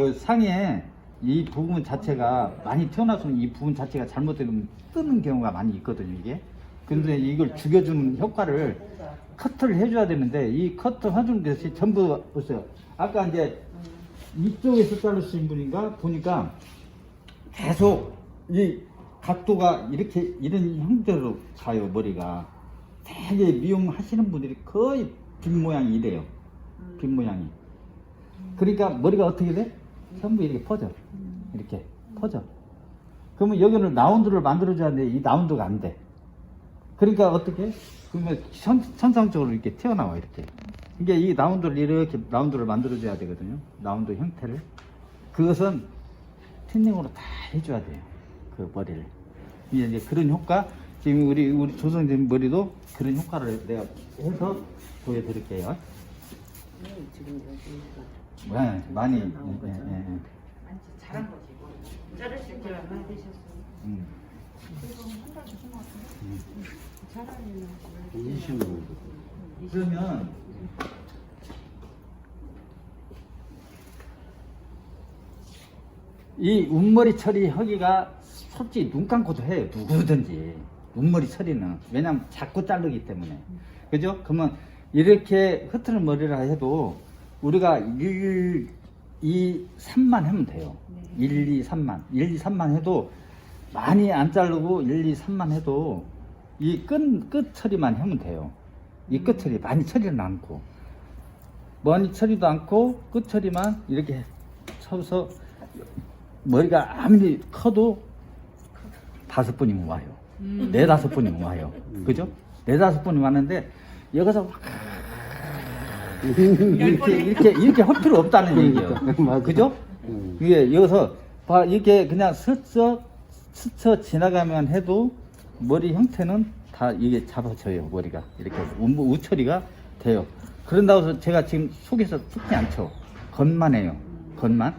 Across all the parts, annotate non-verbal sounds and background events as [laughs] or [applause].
그 상에 이 부분 자체가 많이 튀어나오면 이 부분 자체가 잘못되면 뜨는 경우가 많이 있거든요 이게. 근데 이걸 죽여주는 효과를 커트를 해줘야 되는데 이 커트 해주는 것이 전부 보세요. 아까 이제 이쪽에서 자르신 분인가 보니까 계속 이 각도가 이렇게 이런 형태로 가요 머리가. 되게 미용하시는 분들이 거의 빈 모양이 이래요. 빈 모양이. 그러니까 머리가 어떻게 돼? 전부 이렇게 퍼져. 이렇게 퍼져. 그러면 여기는 라운드를 만들어줘야 돼이 라운드가 안 돼. 그러니까 어떻게? 그러면 천, 천상적으로 이렇게 튀어나와 이렇게. 이게 이 라운드를 이렇게 라운드를 만들어줘야 되거든요. 라운드 형태를. 그것은 튜닝으로 다 해줘야 돼요. 그 머리를. 이제 그런 효과, 지금 우리, 우리 조성진 머리도 그런 효과를 내가 해서 보여드릴게요. 지금 여기 네, 많이, 예, 나온 예, 거죠. 예, 예. 잘한 거지. 뭐. 자르실 줄 얼마나 되셨어요? 음. 20년. 그러면, 이 운머리 처리하기가 솔직히 눈 감고도 해요. 누구든지. 운머리 처리는. 왜냐면 자꾸 자르기 때문에. 그죠? 그러면 이렇게 흐트는 머리라 해도 우리가 1, 2, 3만 하면 돼요. 1, 2, 3만. 1, 2, 3만 해도 많이 안 자르고 1, 2, 3만 해도 이 끝, 끝 처리만 하면 돼요. 이 끝 처리. 많이 처리는 않고. 많이 처리도 않고 끝 처리만 이렇게 쳐서 머리가 아무리 커도 다섯 분이면 와요. 네 다섯 분이면 와요. 그죠? 네 다섯 분이 왔는데 여기서 막 이렇게 이렇게 이렇게 할 필요 없다는 얘기예요. [laughs] 맞아. 그죠? 음. 이게 여기서 봐 이렇게 그냥 스쳐 스쳐 지나가면 해도 머리 형태는 다 이게 잡아져요 머리가 이렇게 우, 우처리가 돼요. 그런다고 해서 제가 지금 속에서 툭지 않죠. 겉만 해요. 겉만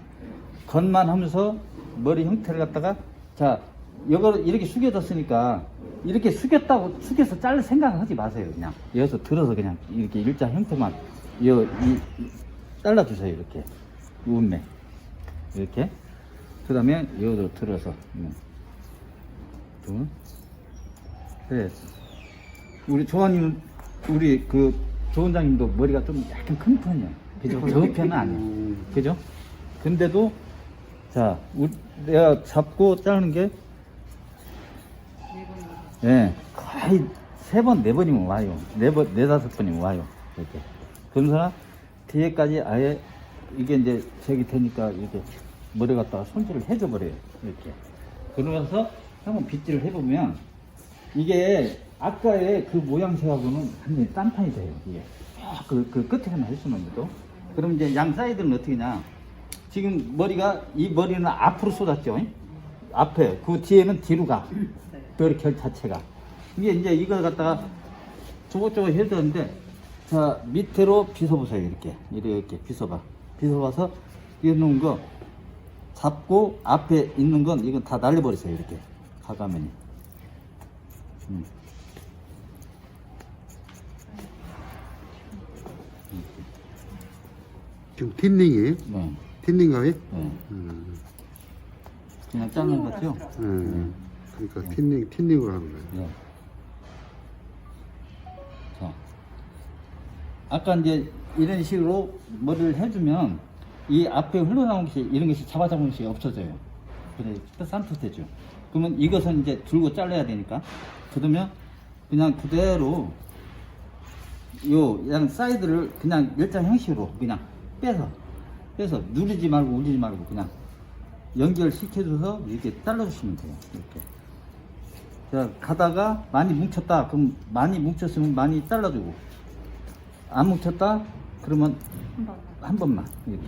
겉만 하면서 머리 형태를 갖다가 자 이걸 이렇게 숙여졌으니까 이렇게 숙였다고 숙여서 자를 생각을 하지 마세요 그냥 여기서 들어서 그냥 이렇게 일자 형태만 여, 이, 이- 잘라주세요 이렇게 우운매 이렇게 그 다음에 여기로 들어서 음. 둘, 셋 우리 조원님 우리 그 조원장님도 머리가 좀 약간 큰 편이에요 그죠? 적은 편은 아니에요 음. 그죠? 근데도 자 우- 내가 잡고 자르는 게 예, 거의 세 번, 네 번이면 와요. 네 번, 네 다섯 번이면 와요. 이렇게. 그러면서 뒤에까지 아예 이게 이제 저기 되니까 이렇게 머리 갖다가 손질을 해줘 버려요. 이렇게. 그러면서 한번 빗질을 해보면 이게 아까의 그 모양새하고는 완전히 딴 판이 돼요. 이게. 쫙 그, 그 끝에만 해주는 것도. 그럼 이제 양 사이드는 어떻게 냐 지금 머리가, 이 머리는 앞으로 쏟았죠. 앞에, 그 뒤에는 뒤로 가. 별결 자체가. 이게 이제 이걸 갖다가 조고조고 해야 되는데, 자, 밑으로 빗어보세요. 이렇게. 이렇게 빗어봐. 빗어봐서, 이거 놓은 거 잡고 앞에 있는 건 이건 다 날려버리세요. 이렇게. 가가면이. 음. 지금 틴닝이에요? 네. 틴닝 가위? 네. 음. 그냥 자르는 거죠? 음. 그러니까 틴닝, 틴닝으로 하는 거예요. 네. 아까 이제 이런 식으로 머리를 해주면 이 앞에 흘러나온 것이 이런 것이 잡아잡은 것이 없어져요. 그래, 산뜻해죠. 그러면 이것은 이제 들고 잘라야 되니까. 그러면 그냥 그대로 요, 양 사이드를 그냥 열장 형식으로 그냥 빼서, 빼서 누르지 말고 울리지 말고 그냥 연결시켜줘서 이렇게 잘라주시면 돼요. 이렇게. 자, 가다가 많이 뭉쳤다. 그럼 많이 뭉쳤으면 많이 잘라주고. 안 뭉쳤다? 그러면 한 번만. 이렇게.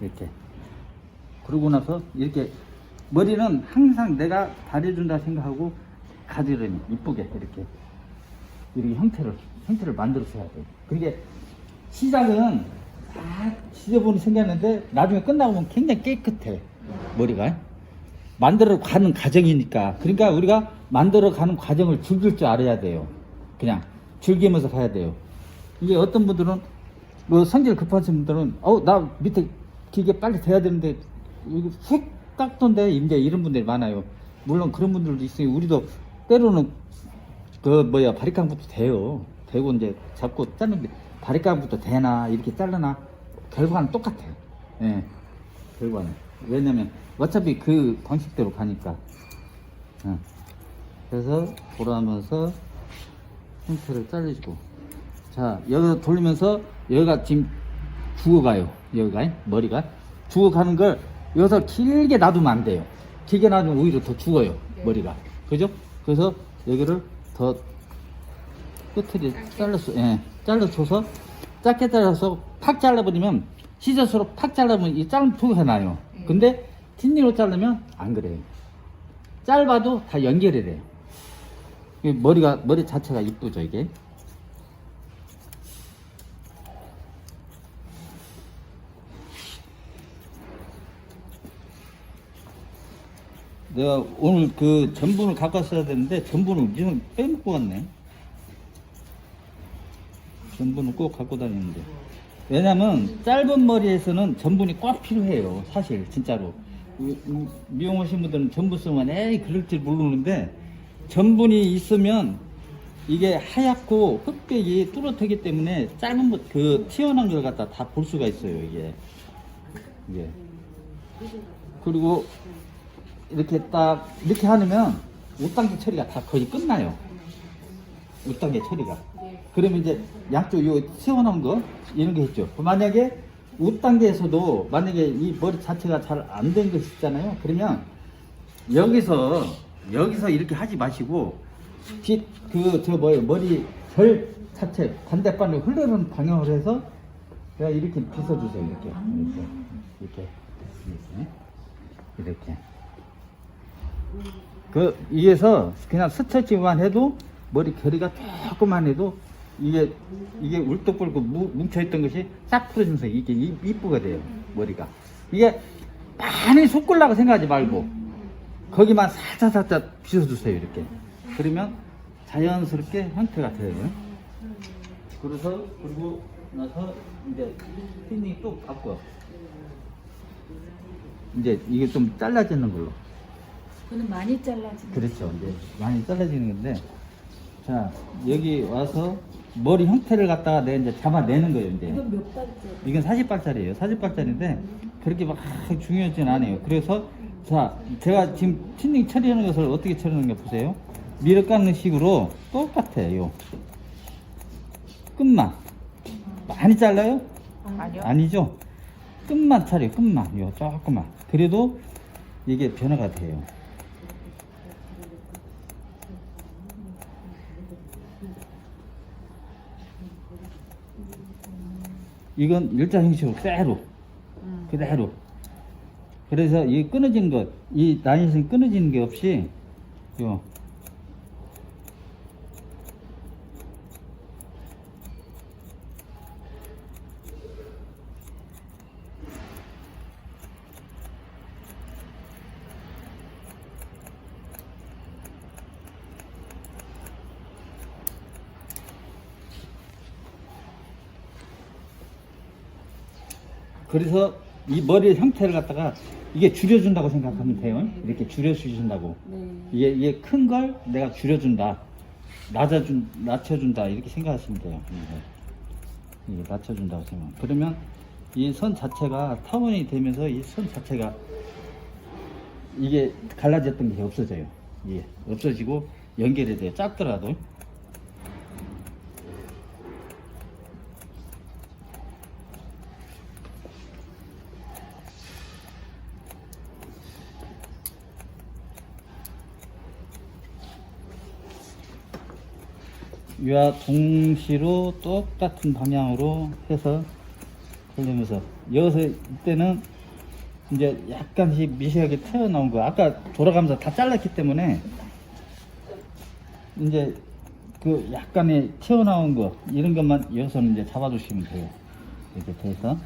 이렇게. 그러고 나서 이렇게 머리는 항상 내가 다려준다 생각하고 가지런히 이쁘게 이렇게 이렇게 형태를 형태를 만들어서 해야 돼요. 그게 시작은 다 지저분이 생겼는데 나중에 끝나고 보면 굉장히 깨끗해 머리가 만들어 가는 과정이니까 그러니까 우리가 만들어 가는 과정을 즐길 줄 알아야 돼요. 그냥 즐기면서 가야 돼요. 이게 어떤 분들은 뭐 성질 급하신 분들은 어나 밑에 기계 빨리 돼야 되는데 이거 훅 깎던데 이제 이런 분들이 많아요. 물론 그런 분들도 있어요. 우리도 때로는 그 뭐야 바리깡부터 돼요. 되고 이제 잡고 자르는데 바리깡부터 되나 이렇게 자르나 결과는 똑같아요. 예, 결과는 왜냐면 어차피 그 방식대로 가니까. 예. 그래서 돌아가면서 형태를 잘리고 자 여기서 돌리면서 여기가 지금 죽어가요. 여기가 머리가. 죽어가는 걸 여기서 길게 놔두면 안 돼요. 길게 놔두면 오히려 더 죽어요 머리가. 그죠? 그래서 여기를 더 끝을 잘라서 예, 잘라줘서 짧게 잘라서 팍 잘라버리면 시저스로 팍 잘라보면 이 짧은 폭이 나요. 근데 틴니로 자르면 안 그래요. 짧아도 다 연결이 돼요. 이 머리가 머리 자체가 이쁘죠 이게 내가 오늘 그 전분을 갖고 왔어야 되는데 전분을 지금 빼먹고 왔네. 전분을 꼭 갖고 다니는데. 왜냐면 짧은 머리에서는 전분이 꼭 필요해요 사실 진짜로. 미용 오신 분들은 전분 쓰면 에이 그럴 줄 모르는데 전분이 있으면 이게 하얗고 흑백이 뚜렷하기 때문에 짧은 거- 그 튀어나온 걸 갖다 다 볼 수가 있어요 이게. 이게. 그리고 이렇게 딱 이렇게 하면 5단계 처리가 다 거의 끝나요. 5단계 처리가. 그러면 이제 양쪽 요 튀어나온 거 이런 게 있죠. 만약에 5단계에서도 만약에 이 머리 자체가 잘 안 된 것이 있잖아요. 그러면 여기서 여기서 이렇게 하지 마시고 뒷그저 뭐예요? 머리 결 자체 반대반을 흐르는 방향으로 해서 그냥 이렇게 빗어주세요. 이렇게 이렇게. 이렇게. 이렇게. 이렇게 그 위에서 그냥 스쳐지만 해도 머리 결이가 조금만 해도 이게 이게 울떡 불고 뭉쳐 있던 것이 싹 풀어지면서 이게 이- 이쁘게 돼요 머리가. 이게 많이 솟굴라고 생각하지 말고 거기만 살짝 살짝 빗어주세요 이렇게. 그러면 자연스럽게 형태가 돼요. 그래서 그리고 나서 이제 피닝 또 바꿔. 이제 이게 좀 잘라지는 걸로 그는 많이 잘라진 그렇죠. 이제 많이 잘라지는 건데, 자 여기 와서 머리 형태를 갖다가 내 이제 잡아내는 거예요. 이제 이건 몇 발째? 이건 40발짜리예요. 40발짜리인데 그렇게 막 중요하진 않아요. 그래서 자 제가 지금 틴닝 처리하는 것을 어떻게 처리하는 가 보세요. 밀어 깎는 식으로 똑같아요. 끝만 많이 잘라요? 아니요. 아니죠. 끝만 차려 끝만 요 조금만. 그래도 이게 변화가 돼요. 이건 일자 형식으로 그대로. 그대로. 그래서 이 끊어진 것, 이 나닛은 끊어지는 게 없이 요 그래서 이 머리의 형태를 갖다가 이게 줄여준다고 생각하면 돼요. 이렇게 줄여주신다고. 네. 이게, 이게 큰 걸 내가 줄여준다. 낮아준, 낮춰준다. 이렇게 생각하시면 돼요. 이게, 이게 낮춰준다고 생각. 그러면 이 선 자체가 타원이 되면서 이 선 자체가 이게 갈라졌던 게 없어져요. 예. 없어지고 연결이 돼요. 작더라도. 위와 동시로 똑같은 방향으로 해서 돌리면서 여기서 이때는 이제 약간씩 미세하게 튀어나온 거 아까 돌아가면서 다 잘랐기 때문에 이제 그 약간의 튀어나온 거 이런 것만 여기서는 이제 잡아주시면 돼요. 이렇게 돼서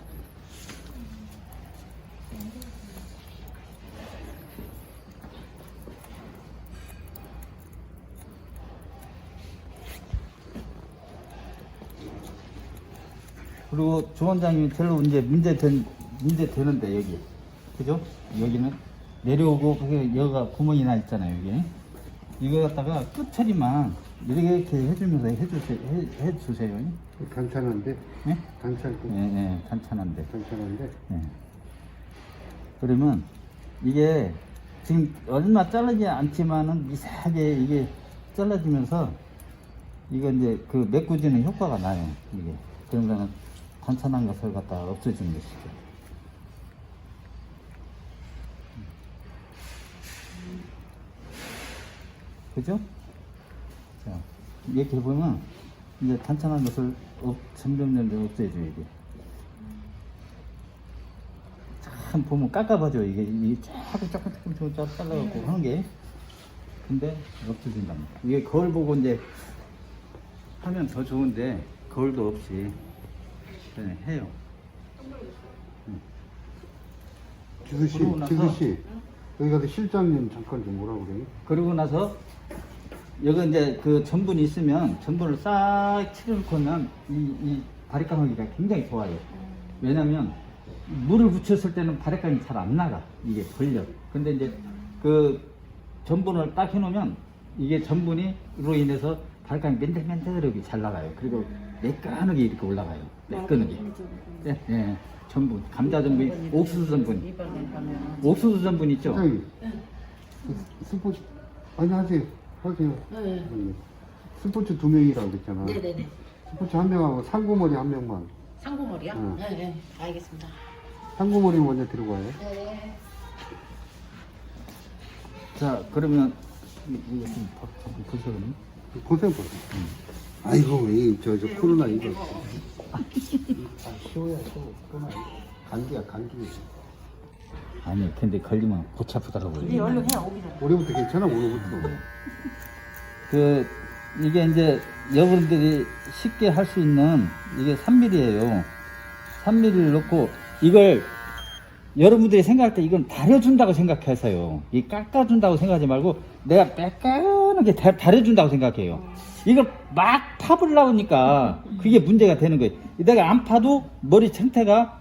그리고 조 원장님이 제일 이제 문제 된 문제 되는데 여기. 그죠? 여기는. 내려오고 그게 여기가 구멍이 나 있잖아요 여기. 이거 갖다가 끝 처리만 이렇게 이렇게 해주면서 해주세요 해, 해주세요. 단단한데? 예? 단단고 예, 예, 간단한데. 단단한데? 예. 그러면 이게 지금 얼마 자르지 않지만은 이상하게 이게 잘라지면서 이거 이제 그 메꾸지는 효과가 나요 이게. 그러면은 단단한 것을 갖다 없애주는 것이죠. 그죠? 자 이렇게 보면 이제 단단한 것을 없, 점점점 없애줘 이게 참 보면 깎아봐죠. 이게 이 자꾸 자꾸 자꾸 자꾸 자꾸 잘라갖고 하는 게. 근데 없어진답니다. 이게 거울 보고 이제 하면 더 좋은데 거울도 없이 그냥 해요 기수 씨 그러고 나서- 기수 씨 여기 가서 실장님 잠깐 좀 오라고 그래 그러고 나서 여기 이제 그 전분이 있으면 전분을 싹 치르놓고는 이, 이 바리깡하기가 굉장히 좋아요. 왜냐면 물을 붙였을 때는 바리깡이 잘 안 나가. 이게 벌려. 근데 이제 그 전분을 딱 해놓으면 이게 전분이로 인해서 바리깡이 맨들맨들하게 잘 나가요. 그리고 매끈하게 이렇게 올라가요. 매끈하게. 예, 예. 전분. 감자 전분이 옥수수 전분. 옥수수 전분 있죠? 스- 스포츠 아니 하세요 하세요 네. 음. 스포츠 두 명이라고 그랬잖아 네네네. 스포츠 한 명하고 상고머리 한 명만 상고머리요? 응. 네, 네. 알겠습니다. 상고머리 먼저 들고 와요 네. 자, 그러면 이- 이거 좀 보시거든요. 보세요 보세요 아이고 이저 저 코로나 이거 아 쉬워야 쉬워 코로나 감기야 감기 아니, 근데 걸리면 골치 아프더라고요. 네, 얼른 해 오기 전에. 올해부터 괜찮아 오늘부터 그 이게 이제 여러분들이 쉽게 할 수 있는 이게 3mm예요. 3mm를 넣고 이걸 여러분들이 생각할 때 이건 다려준다고 생각해서요. 이 깎아준다고 생각하지 말고 내가 매끈하게 다- 다려준다고 생각해요. 이걸 막 파보려고 하니까 그게 문제가 되는 거예요. 내가 안 파도 머리 상태가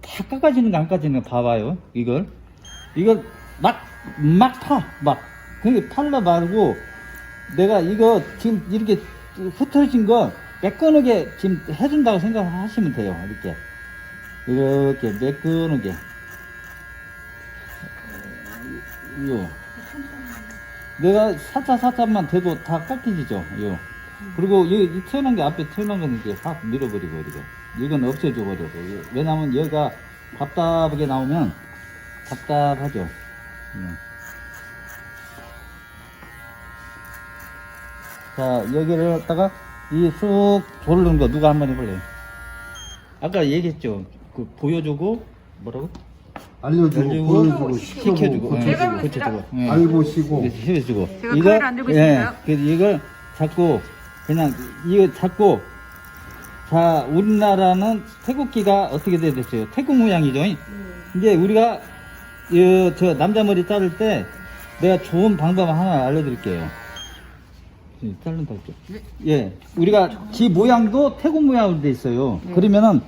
다 깎아지는 거안 깎아지는 거 봐봐요. 이걸. 이걸 막, 막 파. 막. 그게 팔라 말고 내가 이거 지금 이렇게 흩어진 거 매끈하게 지금 해준다고 생각하시면 돼요. 이렇게. 이렇게 매끈하게. 요. 내가 살짝 살짝만 돼도 다 깎이지죠. 요. 그리고 이, 이 튀어나온 게 앞에 튀어나온 거는 이렇게 확 밀어버리고 이렇게. 이건 없애줘 버려고. 왜냐면 여기가 답답하게 나오면 답답하죠. 음. 자, 여기를 갖다가 이 쑥 조르는 거 누가 한번 해볼래요? 아까 얘기했죠. 그 보여주고 뭐라고? 알려주고 알려주고, 보여주고 시켜주고, 시켜주고 예, 제가 고쳐주고 고쳐주고, 예. 알고 시고 이렇게 해주고. 제가 카메라 안 들고. 예, 그 이걸 자꾸 그냥 이거 자꾸 자 우리나라는 태국기가 어떻게 돼야 됐어요? 태국 모양이죠. 이제 우리가 이, 저 남자 머리 자를 때 내가 좋은 방법 하나 알려드릴게요. 예, 자른다 했죠. 예, 우리가 지 모양도 태국 모양으로 돼 있어요. 그러면은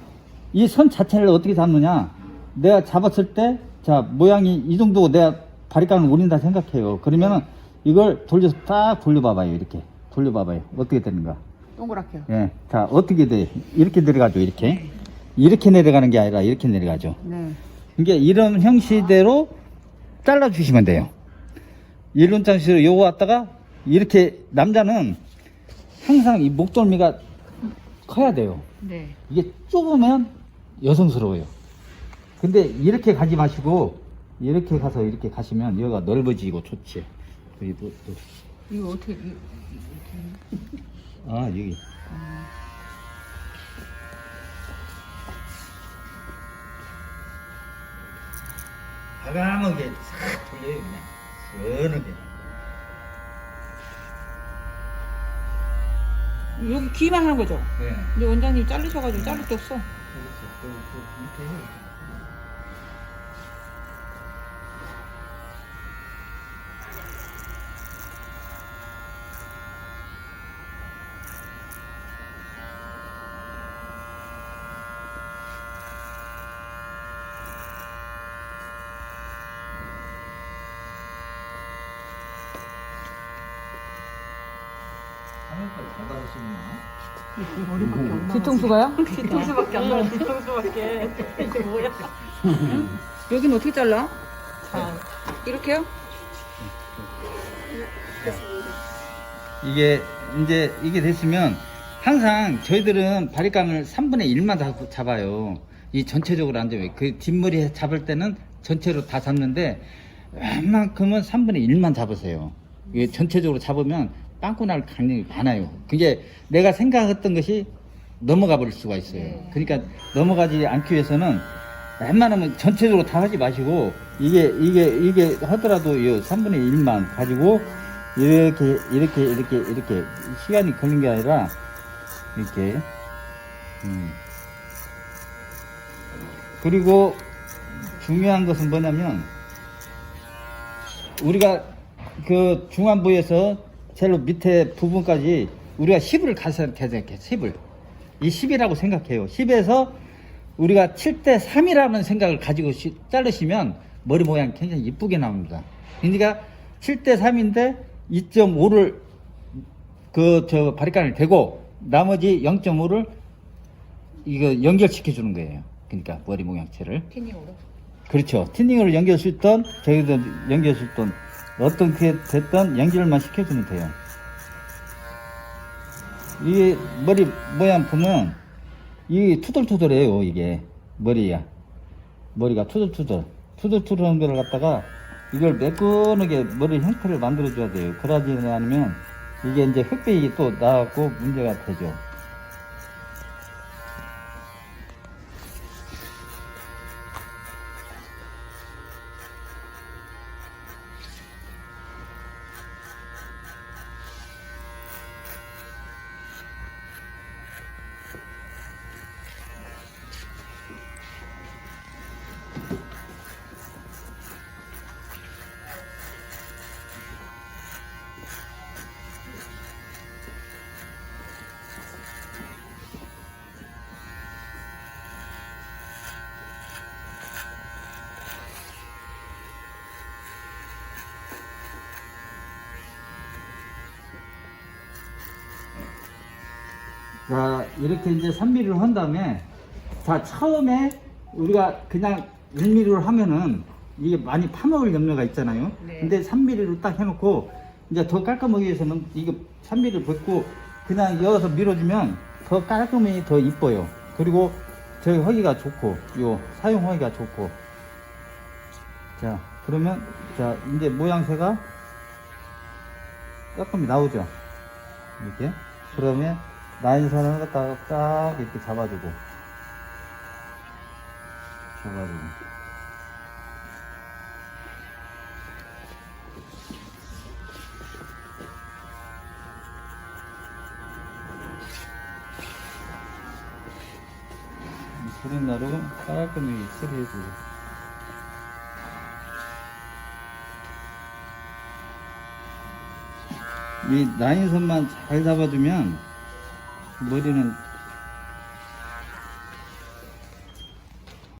이 선 자체를 어떻게 잡느냐? 내가 잡았을 때, 자 모양이 이 정도 내가 바리깡을 올린다 생각해요. 그러면은 이걸 돌려서 딱 돌려봐봐요. 이렇게 돌려봐봐요. 어떻게 되는가? 동그랗게요. 예, 자 어떻게 돼? 이렇게 내려가죠. 이렇게 이렇게 내려가는 게 아니라 이렇게 내려가죠. 네. 이게 이런 형식대로 잘라 주시면 돼요. 이런 장식으로 요거 갖다가 이렇게 남자는 항상 이 목덜미가 커야 돼요. 네. 이게 좁으면 여성스러워요. 근데 이렇게 가지 마시고 이렇게 가서 이렇게 가시면 여기가 넓어지고 좋지. 여기 또, 또. 이거 어떻게 이- 아 여기. 과감하게 싹 돌려요 그냥 시원하게. 여기 귀만 하는 거죠? 네. 근데 원장님 자르셔가지고 자를 게 없어. 이렇게 해요. 뒤통수가요? 뒤통수밖에 안 나와. 뒤통수밖에. 이게 뭐야? 여기는 어떻게 잘라? 이렇게요? 이게 이제 이게 됐으면 항상 저희들은 바리깡을 3분의 1만 다 잡아요. 이 전체적으로 안 잡아요. 그 뒷머리 잡을 때는 전체로 다 잡는데 웬만큼은 3분의 1만 잡으세요. 이게 전체적으로 잡으면 빵꾸 날 가능성이 많아요. 그게 내가 생각했던 것이 넘어가 버릴 수가 있어요. 그러니까 넘어가지 않기 위해서는 웬만하면 전체적으로 다 하지 마시고 이게 이게 이게 하더라도 이 3분의 1만 가지고 이렇게 이렇게 이렇게 이렇게 시간이 걸린 게 아니라 이렇게 음. 그리고 중요한 것은 뭐냐면 우리가 그 중안부에서 제일 밑에 부분까지 우리가 10을 가서 계산해 10을 이 10이라고 생각해요 10에서 우리가 7대 3이라는 생각을 가지고 시- 자르시면 머리 모양이 굉장히 이쁘게 나옵니다 그러니까 7대 3인데 2.5를 그 저 바리깡을 대고 나머지 0.5를 이거 연결시켜 주는 거예요 그러니까 머리 모양체를 티닝으로. 그렇죠. 티닝으로 연결 수 있던, 저기도 연결 수 있던, 어떻게 됐던 연결만 시켜주면 돼요. 이게 머리 모양 보면, 이 투덜투덜해요, 이게. 머리야. 머리가 투덜투덜. 투덜투덜한 걸 갖다가, 이걸 매끈하게 머리 형태를 만들어 줘야 돼요. 그러지 않으면, 이게 이제 흑백이 또 나갖고 문제가 되죠. 자, 이렇게 이제 3mm를 한 다음에, 자, 처음에 우리가 그냥 1mm를 하면은 이게 많이 파먹을 염려가 있잖아요. 네. 근데 3mm로 딱 해놓고, 이제 더 깔끔하기 위해서는 이거 3mm를 붓고 그냥 이어서 밀어주면 더 깔끔히 더 이뻐요. 그리고 저희 허기가 좋고, 요 사용 허기가 좋고. 자, 그러면, 자, 이제 모양새가 깔끔히 나오죠. 이렇게. 그러면 라인선을 갖다가 딱 이렇게 잡아주고. 잡아주고. 그린나루 깔끔히 처리해주고. 이 라인선만 잘 잡아주면 머리는